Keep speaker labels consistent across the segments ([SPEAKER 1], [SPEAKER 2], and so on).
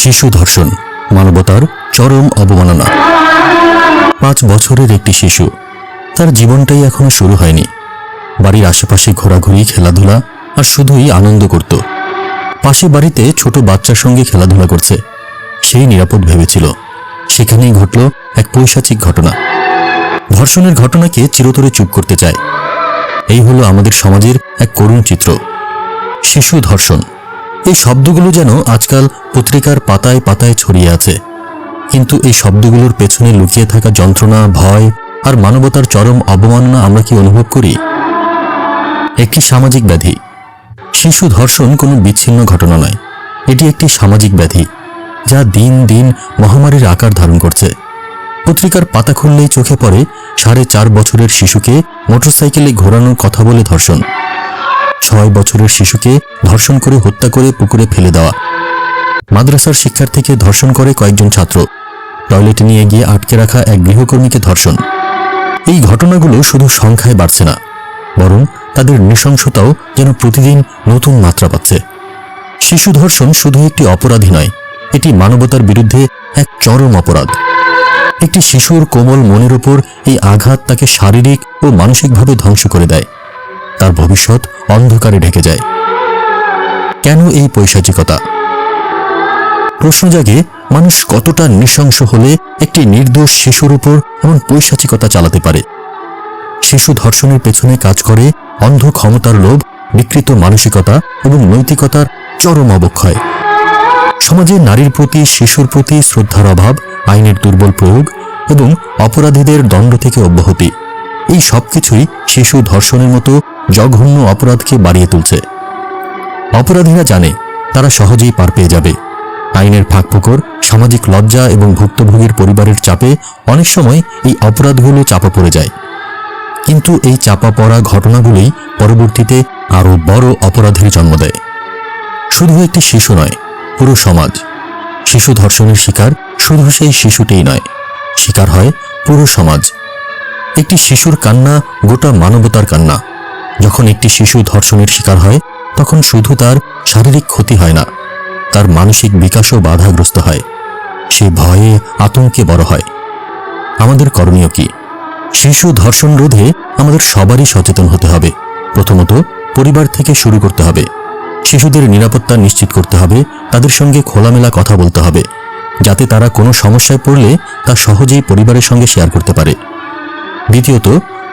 [SPEAKER 1] শিশু ধর্ষণ, মানবতার চরম অবমাননা। পাঁচ বছরের একটি শিশু, তার জীবনটাই এখনও শুরু হয়নি। বাড়ির আশেপাশে ঘোরাঘুরি, খেলাধুলা, আর শুধুই আনন্দ করত। পাশে বাড়িতে ছোট বাচ্চার সঙ্গে খেলাধুলা করছে। সেই নিরাপদ ভেবেছিল। সেখানেই ঘটল এক পৈশাচিক ঘটনা। ধর্ষণের ঘটনাকে চিরতরে চুপ করতে চায়। এই হলো আমাদের সমাজের এক করুণ চিত্র। শিশু ধর্ষণ। এই শব্দগুলো যেন আজকাল পত্রিকার পাতায় পাতায় ছড়িয়ে আছে। কিন্তু এই শব্দগুলোর পেছনে লুকিয়ে থাকা যন্ত্রণা, ভয় আর মানবতার চরম অবমাননা আমরা কি অনুভব করি? একটি সামাজিক ব্যাধি। শিশু ধর্ষণ কোনো বিচ্ছিন্ন ঘটনা নয়। এটি একটি সামাজিক ব্যাধি, যা দিন দিন মহামারীর আকার ধারণ করছে। পত্রিকার পাতা খুললেই চোখে পড়ে সাড়ে চার বছরের শিশুকে মোটরসাইকেলে ঘোরানোর কথা বলে ধর্ষণ। ছয় বছরের শিশুকে ধর্ষণ করে হত্যা করে পুকুরে ফেলে দেওয়া। মাদ্রাসার শিক্ষার্থীকে ধর্ষণ করে কয়েকজন ছাত্র। টয়লেটে নিয়ে গিয়ে আটকে রাখা এক গৃহকর্মীকে ধর্ষণ। এই ঘটনাগুলো শুধু সংখ্যায় বাড়ছে না, বরং তাদের নৃশংসতাও যেন প্রতিদিন নতুন মাত্রা পাচ্ছে। শিশু ধর্ষণ শুধু একটি অপরাধী নয়, এটি মানবতার বিরুদ্ধে এক চরম অপরাধ। একটি শিশুর কোমল মনের ওপর এই আঘাত তাকে শারীরিক ও মানসিকভাবে ধ্বংস করে দেয়। তার ভবিষ্যৎ অন্ধকারে ঢেকে যায়। কেন এই পৈশাচিকতা? প্রশ্ন জাগে, মানুষ কতটা নৃশংস হলে একটি নির্দোষ শিশুর উপর এমন পৈশাচিকতা চালাতে পারে? শিশু ধর্ষণের পেছনে কাজ করে, অন্ধ ক্ষমতার লোভ, বিকৃত মানসিকতা এবং নৈতিকতার চরম অবক্ষয়। সমাজে নারীর প্রতি, শিশুর প্রতি শ্রদ্ধার অভাব, আইনের দুর্বল প্রয়োগ এবং অপরাধীদের দণ্ড থেকে অব্যাহতি। এই সবকিছুই শিশু ধর্ষণের মতো জঘন্য অপরাধকে বাড়িয়ে তুলছে। অপরাধীরা জানে, তারা সহজেই পার পেয়ে যাবে। আইনের ফাঁকফোকর, সামাজিক লজ্জা এবং ভুক্তভোগীর পরিবারের চাপে অনেক সময় এই অপরাধগুলো চাপা পড়ে যায়। কিন্তু এই চাপা পড়া ঘটনাগুলোই পরবর্তীতে আরও বড় অপরাধের জন্ম দেয়। শুধু একটি শিশু নয়, পুরো সমাজ। শিশু ধর্ষণের শিকার শুধু সেই শিশুটিই নয়, শিকার হয় পুরো সমাজ। একটি শিশুর কান্না গোটা মানবতার কান্না। যখন একটি শিশু ধর্ষণের শিকার হয়, তখন শুধু তার শারীরিক ক্ষতি হয় না, তার মানসিক বিকাশও বাধাগ্রস্ত হয়। সে ভয়ে আতঙ্কে বড় হয়। আমাদের করণীয় কি? শিশু ধর্ষণ রোধে আমাদের সবারই সচেতন হতে হবে। প্রথমত, পরিবার থেকে শুরু করতে হবে। শিশুদের নিরাপত্তা নিশ্চিত করতে হবে, তাদের সঙ্গে খোলামেলা কথা বলতে হবে, যাতে তারা কোনো সমস্যায় পড়লে তা সহজেই পরিবারের সঙ্গে শেয়ার করতে পারে। দ্বিতীয়ত,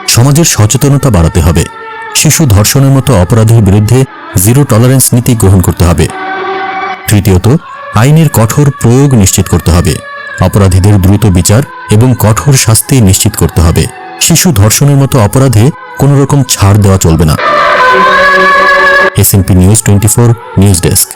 [SPEAKER 1] সমাজের সচেতনতা বাড়াতে হবে। শিশু ধর্ষণের মতো অপরাধের বিরুদ্ধে জিরো টলারেন্স নীতি গ্রহণ করতে হবে। তৃতীয়ত, আইনের কঠোর প্রয়োগ নিশ্চিত করতে হবে। অপরাধীদের দ্রুত বিচার এবং কঠোর শাস্তি নিশ্চিত করতে হবে। শিশু ধর্ষণের মতো অপরাধে কোনো রকম ছাড় দেওয়া চলবে না। SNP news twenty news desk